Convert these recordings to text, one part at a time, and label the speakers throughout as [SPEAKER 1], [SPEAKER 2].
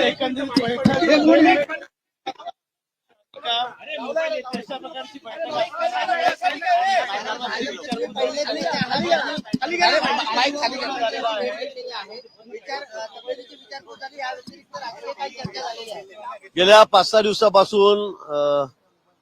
[SPEAKER 1] एकंदरीत अशा प्रकारची
[SPEAKER 2] गेल्या पाच सहा दिवसापासून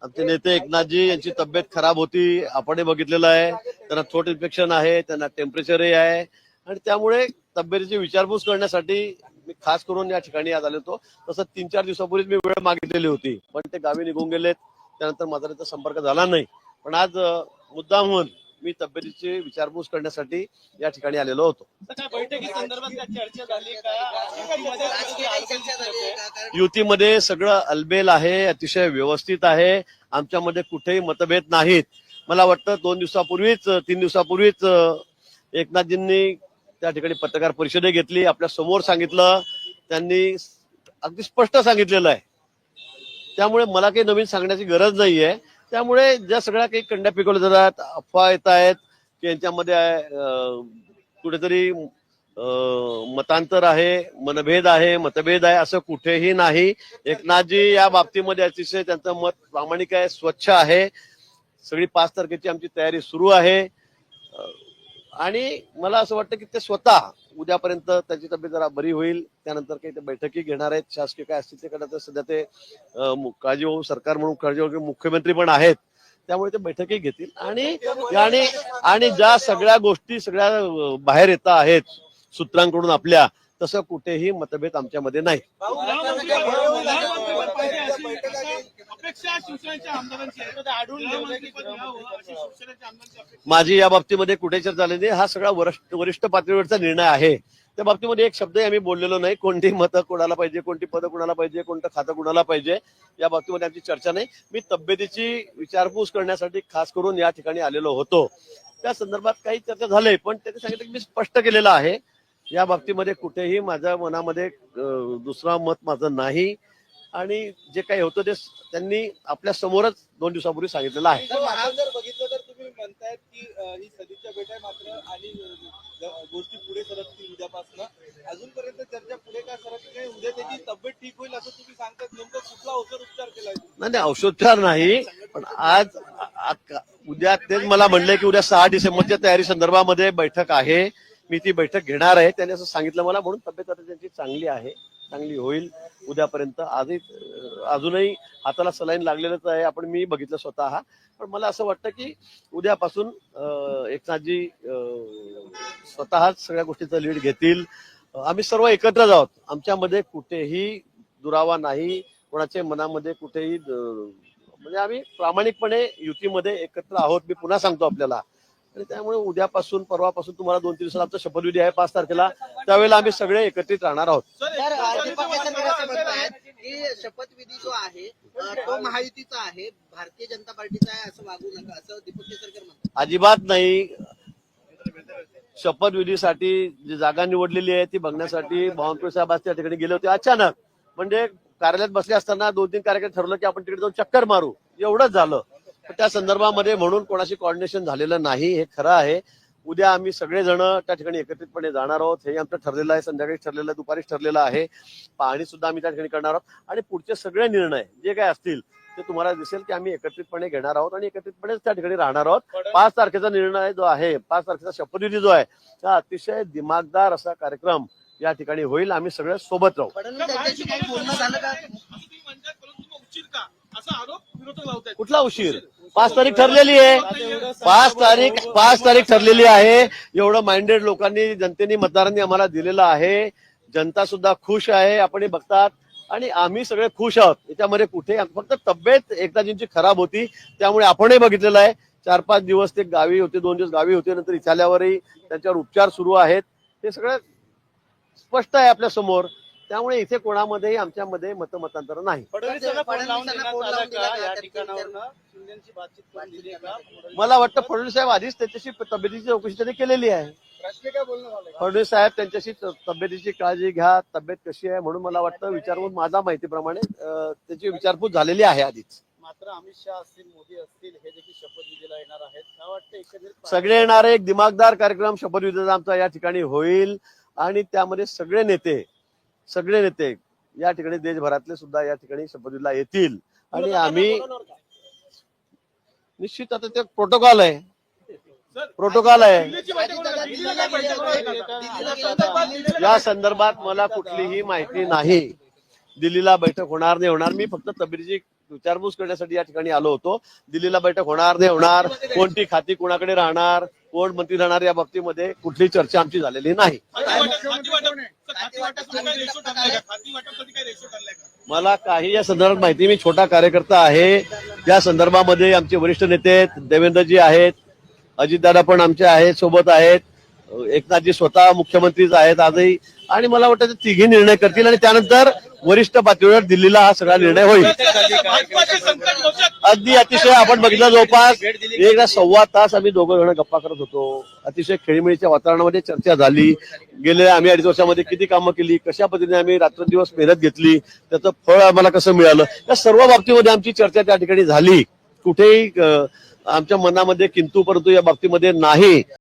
[SPEAKER 2] आमचे नेते एकनाथजी यांची तब्येत खराब होती आपणही बघितलेलं आहे. त्यांना थ्रोट इन्फेक्शन आहे त्यांना टेम्परेचरही आहे. आणि त्यामुळे तब्येतीची विचारपूस करण्यासाठी मी खास करून या ठिकाणी आज आलो होतो. तसं तीन चार दिवसापूर्वीच मी वेळ मागितलेली होती. पण ते गावी निघून गेलेत. त्यानंतर माझा त्याचा संपर्क झाला नाही. पण आज अं, मुद्दामहून मी तब्येतीची विचारपूस करण्यासाठी या ठिकाणी आलेलो होतो.
[SPEAKER 1] काय बैठकी संदर्भात काय चर्चा झाली का? युतीमध्ये
[SPEAKER 2] सगळं अलबेल आहे अतिशय व्यवस्थित आहे. आमच्यामध्ये कुठेही मतभेद नाहीत. मला वाटतं दोन दिवसापूर्वीच तीन दिवसापूर्वीच एकनाथजींनी त्या ठिकाणी पत्रकार परिषदे घेतली आपल्यासमोर सांगितलं त्यांनी अगदी स्पष्ट सांगितलेलं आहे. त्यामुळे मला काही नवीन सांगण्याची गरज नाहीये. त्यामुळे ज्या सगळ्या काही कंड्या पिकवल्या जातात अफवा येत आहेत की यांच्यामध्ये कुठेतरी अं, मतांतर आहे मनभेद आहे मतभेद आहे असं कुठेही नाही. एकनाथजी या बाबतीमध्ये अतिशय त्यांचं मत प्रामाणिक आहे स्वच्छ आहे. सगळी पाच तारखेची आमची तयारी सुरू आहे. आणि मला असं वाटतं की ते स्वतः उद्यापर्यंत त्याची तब्येत जरा बरी होईल. त्यानंतर काही ते बैठकी घेणार आहेत. शासकीय काय असतील ते करतात सध्या ते काळजीभाऊ काळजी होऊ सरकार म्हणून काळजी मुख्यमंत्री पण आहेत. त्यामुळे ते बैठकी घेतील. आणि आणि ज्या सगळ्या गोष्टी सगळ्या बाहेर येत आहेत सूत्रांकडून आपल्या तसं कुठेही मतभेद आमच्यामध्ये नाही.
[SPEAKER 1] अपेक्षा शिवसेनेच्या आमदारांची आढळून
[SPEAKER 2] माझी या बाबतीमध्ये कुठे चर्चा झाली नाही. हा सगळा वरिष्ठ वरिष्ठ पातळीवरचा निर्णय आहे. त्या बाबतीमध्ये एक शब्दही आम्ही बोललेलो नाही. कोणती मतं कोणाला पाहिजे कोणती पदं कोणाला पाहिजे कोणतं खातं कोणाला पाहिजे या बाबतीमध्ये आमची चर्चा नाही. मी तब्येतीची विचारपूस करण्यासाठी खास करून या ठिकाणी आलेलो होतो. त्या संदर्भात काही चर्चा झाली पण त्यांनी सांगितलं की मी स्पष्ट केलेलं आहे. या बाबतीमध्ये कुठेही माझ्या मनामध्ये दुसरा मत माझं नाही. आणि जे काही होतं ते त्यांनी आपल्या समोरच दोन दिवसापूर्वी सांगितलेलं आहे.
[SPEAKER 3] तर आज जर बघितलं तर तुम्ही म्हणतायत की अं, ही सदिच्छा भेट आहे मात्र आणि अं, गोष्टी पुढे सरकतील उद्यापासून. अजूनपर्यंत चर्चा पुढे काय सरकली नाही. उद्या त्याची तब्येत ठीक होईल असं तुम्ही सांगतायत नेमकं कुठला औषध उपचार केलाय?
[SPEAKER 2] नाही नाही औषधोपचार नाही पण आज उद्या तेच मला म्हणले की उद्या सहा डिसेंबरच्या तयारी संदर्भामध्ये बैठक आहे. मी ती बैठक घेणार आहे. त्यांनी असं सांगितलं मला. म्हणून तब्येत आता त्यांची चांगली आहे. चांगली होईल उद्यापर्यंत. आजही अजूनही हाताला सलाईन लागलेलंच आहे. आपण मी बघितलं स्वतः. पण मला असं वाटतं की उद्यापासून एकनाथजी स्वतःच सगळ्या गोष्टीचा लीड घेतील. आम्ही सर्व एकत्रच आहोत. आमच्यामध्ये कुठेही दुरावा नाही. कोणाच्या मनामध्ये कुठेही म्हणजे आम्ही प्रामाणिकपणे युतीमध्ये एकत्र आहोत. मी पुन्हा सांगतो आपल्याला. आणि त्यामुळे उद्यापासून परवापासून तुम्हाला दोन तीन दिवसाला आमचा शपथविधी आहे पाच तारखेला. त्यावेळेला आम्ही सगळे एकत्रित राहणार आहोत.
[SPEAKER 3] शपथविधी जो आहे तो महायुतीचा आहे भारतीय जनता पार्टीचा आहे असं वागू नका असं दीपक केसरकर म्हणतात.
[SPEAKER 2] अजिबात नाही. शपथविधीसाठी जी जागा निवडलेली आहे ती बघण्यासाठी बावनकुळे साहेब आज त्या ठिकाणी गेले होते. अचानक म्हणजे कार्यालयात बसले असताना दोन तीन कार्यक्रम ठरवलं की आपण तिकडे जाऊन चक्कर मारू. एवढंच झालं. त्या संदर्भामध्ये म्हणून कोणाशी कॉर्डिनेशन झालेलं नाही हे खरं आहे. उद्या आम्ही सगळेजण त्या ठिकाणी एकत्रितपणे जाणार आहोत. हे आमचं ठरलेलं आहे संध्याकाळी ठरलेलं आहे दुपारीच ठरलेलं आहे. पाहणी सुद्धा आम्ही त्या ठिकाणी करणार आहोत. आणि पुढचे सगळे निर्णय जे काय असतील ते तुम्हाला दिसेल की आम्ही एकत्रितपणे घेणार आहोत आणि एकत्रितपणेच त्या ठिकाणी राहणार आहोत. पाच तारखेचा निर्णय जो आहे पाच तारखेचा शपथविधी जो आहे हा अतिशय दिमागदार असा कार्यक्रम या ठिकाणी होईल. आम्ही सगळे सोबत राहू. कुठला उशीर? पाच तारीख ठरलेली आहे. पाच तारीख पाच तारीख ठरलेली आहे. एवढं माइंडेड लोकांनी जनतेने मतदारांनी आम्हाला दिलेलं आहे. जनता सुद्धा खुश आहे. आपण हे बघतात. आणि आम्ही सगळे खुश आहोत. याच्यामध्ये कुठे फक्त तब्येत एकदाजींची खराब होती त्यामुळे आपणही बघितलेलं आहे. चार पाच दिवस ते गावी होते दोन दिवस गावी होते नंतर इथे त्यांच्यावर उपचार सुरू आहेत. हे सगळं स्पष्ट आहे आपल्यासमोर. त्यामुळे इथे कोणामध्येही आमच्यामध्ये मतमतांतर नाही. मला वाटतं फडणवीस साहेब आधीच त्यांच्याशी तब्येतीची चौकशी त्यांनी केलेली आहे. फडणवीस साहेब त्यांच्याशी तब्येतीची काळजी घ्या तब्येत कशी आहे म्हणून मला वाटतं विचारपूस माझा माहितीप्रमाणे त्याची विचारपूस झालेली आहे आधीच.
[SPEAKER 1] मात्र अमित शहा असतील मोदी असतील हे देखील शपथविधीला येणार आहेत. काय वाटतं
[SPEAKER 2] सगळे येणारे एक दिमागदार कार्यक्रम शपथविधीचा आमचा या ठिकाणी होईल. आणि त्यामध्ये सगळे नेते सगळे नेते या ठिकाणी देशभरातले सुद्धा या ठिकाणी शपथविधीला येतील. आणि आम्ही निश्चित आता ते प्रोटोकॉल आहे. प्रोटोकॉल आहे. या संदर्भात मला कुठलीही माहिती नाही. दिल्लीला बैठक होणार नाही होणार मी फक्त तब्येतीची विचारपूस करण्यासाठी या ठिकाणी आलो होतो. दिल्लीला बैठक होणार नाही होणार. कोणती खाती कोणाकडे राहणार? कोण मंत्री राहणार या बाबतीमध्ये कुठली चर्चा आमची झालेली नाही. मला काही या संदर्भात माहिती मी छोटा कार्यकर्ता आहे. या संदर्भामध्ये आमचे वरिष्ठ नेते आहेत, देवेंद्रजी आहेत अजितदादा पण आमचे आहेत सोबत आहेत. एकनाथजी स्वतः मुख्यमंत्रीच आहेत आजही. आणि मला वाटतं ते तिघी निर्णय करतील आणि त्यानंतर वरिष्ठ पातळीवर दिल्लीला हा सगळा निर्णय होईल. अगदी अतिशय आपण बघितलं जवळपास एकदा सव्वा तास आम्ही दोघं जण गप्पा करत होतो. अतिशय खेळीमेळीच्या वातावरणामध्ये चर्चा झाली. गेल्या आम्ही अडीच वर्षामध्ये किती कामं केली कशा पद्धतीने आम्ही रात्रंदिवस मेहनत घेतली त्याचं फळ आम्हाला कसं मिळालं या सर्व बाबतीमध्ये आमची चर्चा त्या ठिकाणी झाली. कुठेही आमच्या मनामध्ये किंतू परंतु या बाबतीमध्ये नाही.